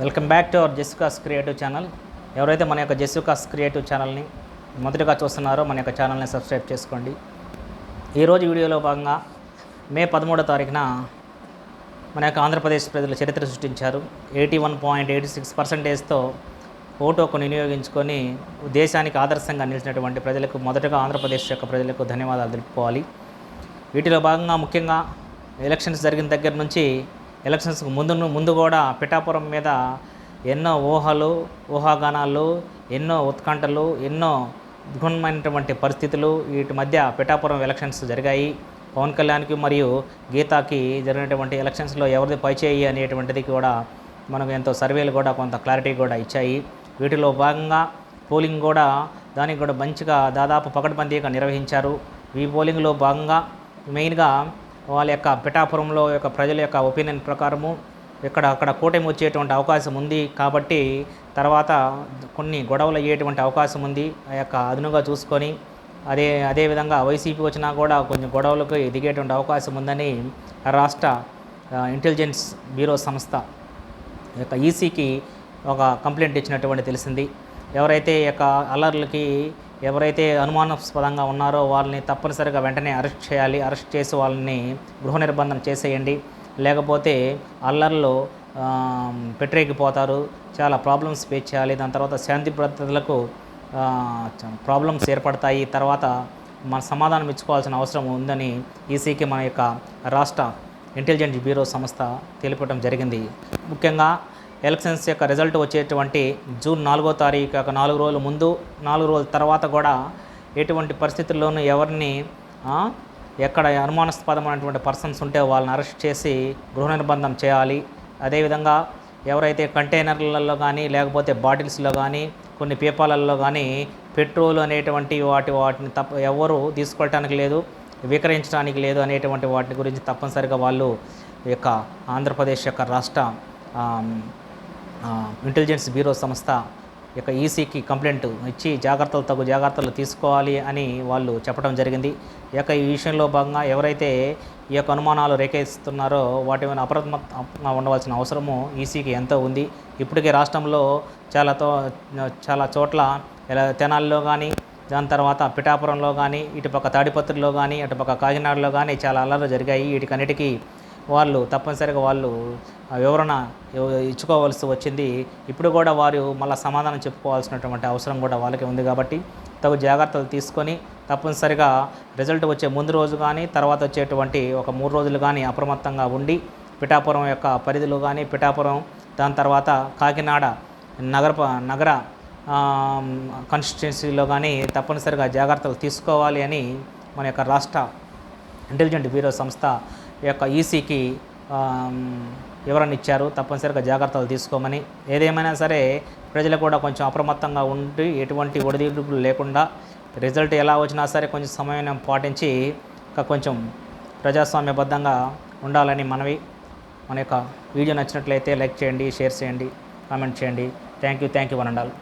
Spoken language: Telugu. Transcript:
వెల్కమ్ బ్యాక్ టు అవర్ జెస్సుకాస్ క్రియేటివ్ ఛానల్. ఎవరైతే మన యొక్క జెస్సుకాస్ క్రియేటివ్ ఛానల్ని మొదటగా చూస్తున్నారో మన యొక్క ఛానల్ని సబ్స్క్రైబ్ చేసుకోండి. ఈరోజు వీడియోలో భాగంగా మే పదమూడో తారీఖున మన యొక్క ఆంధ్రప్రదేశ్ ప్రజలు చరిత్ర సృష్టించారు. Eighty one point eighty six పర్సెంటేజ్తో ఓటుకు వినియోగించుకొని దేశానికి ఆదర్శంగా నిలిచినటువంటి ప్రజలకు మొదటగా ఆంధ్రప్రదేశ్ యొక్క ప్రజలకు ధన్యవాదాలు తెలుపుకోవాలి. వీటిలో భాగంగా ముఖ్యంగా ఎలక్షన్స్ జరిగిన దగ్గర నుంచి ఎలక్షన్స్కి ముందు ముందు కూడా పిఠాపురం మీద ఎన్నో ఊహలు ఊహాగానాలు ఎన్నో ఉత్కంఠలు ఎన్నో దిగుణమైనటువంటి పరిస్థితులు వీటి మధ్య పిఠాపురం ఎలక్షన్స్ జరిగాయి. పవన్ కళ్యాణ్కి మరియు గీతాకి జరిగినటువంటి ఎలక్షన్స్లో ఎవరిది పైచేయి అనేటువంటిది కూడా మనకు ఎంతో సర్వేలు కూడా కొంత క్లారిటీ కూడా ఇచ్చాయి. వీటిలో భాగంగా పోలింగ్ కూడా దానికి కూడా మంచిగా దాదాపు పకడ్బందీగా నిర్వహించారు. ఈ పోలింగ్లో భాగంగా మెయిన్గా వాళ్ళ యొక్క పిఠాపురంలో యొక్క ప్రజల యొక్క ఒపీనియన్ ప్రకారము ఇక్కడ అక్కడ కూటమి వచ్చేటువంటి అవకాశం ఉంది కాబట్టి తర్వాత కొన్ని గొడవలు అయ్యేటువంటి అవకాశం ఉంది. ఆ యొక్క అదునుగా చూసుకొని అదే అదేవిధంగా వైసీపీ వచ్చినా కూడా కొంచెం గొడవలకు దిగేటువంటి అవకాశం ఉందని రాష్ట్ర ఇంటెలిజెన్స్ బ్యూరో సంస్థ యొక్క ఈసీకి ఒక కంప్లైంట్ ఇచ్చినటువంటి తెలిసింది. ఎవరైతే ఈ యొక్క అల్లర్లకి ఎవరైతే అనుమానాస్పదంగా ఉన్నారో వాళ్ళని తప్పనిసరిగా వెంటనే అరెస్ట్ చేయాలి. అరెస్ట్ చేసి వాళ్ళని గృహ నిర్బంధన చేసేయండి. లేకపోతే అల్లర్లు ఆ, చాలా ప్రాబ్లమ్స్ ఫేస్ చేయాలి. దాని తర్వాత శాంతి భద్రతలకు ప్రాబ్లమ్స్ ఏర్పడతాయి. తర్వాత మన సమాధానం ఇచ్చుకోవాల్సిన అవసరం ఉందని ఈసీకి మన యొక్క రాష్ట్ర ఇంటెలిజెన్స్ బ్యూరో సంస్థ తెలిపడం జరిగింది. ముఖ్యంగా ఎలక్షన్స్ యొక్క రిజల్ట్ వచ్చేటువంటి జూన్ నాలుగో తారీఖు యొక్క నాలుగు రోజుల ముందు నాలుగు రోజుల తర్వాత కూడా ఎటువంటి పరిస్థితుల్లోనూ ఎవరిని ఎక్కడ అనుమానాస్పదమైనటువంటి పర్సన్స్ ఉంటే వాళ్ళని అరెస్ట్ చేసి గృహ నిర్బంధం చేయాలి. అదేవిధంగా ఎవరైతే కంటైనర్లలో కానీ లేకపోతే బాటిల్స్లో కానీ కొన్ని పీపాలల్లో కానీ పెట్రోల్ అనేటువంటి వాటి వాటిని తప్ప ఎవరు తీసుకోవటానికి లేదు విక్రయించడానికి లేదు అనేటువంటి వాటి గురించి తప్పనిసరిగా వాళ్ళు యొక్క ఆంధ్రప్రదేశ్ యొక్క రాష్ట్ర ఇంటెలిజెన్స్ బ్యూరో సంస్థ యొక్క ఈసీకి కంప్లైంట్ ఇచ్చి జాగ్రత్తలు తగు జాగ్రత్తలు తీసుకోవాలి అని వాళ్ళు చెప్పడం జరిగింది. యొక్క ఈ విషయంలో భాగంగా ఎవరైతే ఈ యొక్క అనుమానాలు రేఖిస్తున్నారో వాటి మీద అప్రమత్తంగా ఉండవలసిన అవసరము ఈసీకి ఎంతో ఉంది. ఇప్పటికే రాష్ట్రంలో చాలా తో చాలా చోట్ల ఇలా తెనాలిలో కానీ దాని తర్వాత పిఠాపురంలో కానీ ఇటుపక్క తాడిపత్రిలో కానీ అటుపక్క కాకినాడలో కానీ చాలా అల్లర్లు జరిగాయి. వీటికన్నిటికీ వాళ్ళు తప్పనిసరిగా వాళ్ళు వివరణ ఇచ్చుకోవాల్సి వచ్చింది. ఇప్పుడు కూడా వారు మళ్ళీ సమాధానం చెప్పుకోవాల్సినటువంటి అవసరం కూడా వాళ్ళకి ఉంది కాబట్టి తగు జాగ్రత్తలు తీసుకొని తప్పనిసరిగా రిజల్ట్ వచ్చే ముందు రోజు కానీ తర్వాత వచ్చేటువంటి ఒక మూడు రోజులు కానీ అప్రమత్తంగా ఉండి పిఠాపురం యొక్క పరిధిలో కానీ పిఠాపురం దాని తర్వాత కాకినాడ నగర నగర కాన్స్టిట్యున్సీలో కానీ తప్పనిసరిగా జాగ్రత్తలు తీసుకోవాలి అని మన యొక్క రాష్ట్ర ఇంటెలిజెంట్ బ్యూరో సంస్థ యొక్క ఈసీకి వివరణ ఇచ్చారు. తప్పనిసరిగా జాగ్రత్తలు తీసుకోమని. ఏదేమైనా సరే ప్రజలు కూడా కొంచెం అప్రమత్తంగా ఉండి ఎటువంటి ఒడిదుడుకులు లేకుండా రిజల్ట్ ఎలా వచ్చినా సరే కొంచెం సమయం పాటించి ఇంకా కొంచెం ప్రజాస్వామ్యబద్ధంగా ఉండాలని మనవి. మన యొక్క వీడియో నచ్చినట్లయితే లైక్ చేయండి షేర్ చేయండి కామెంట్ చేయండి. Thank you thank you one and all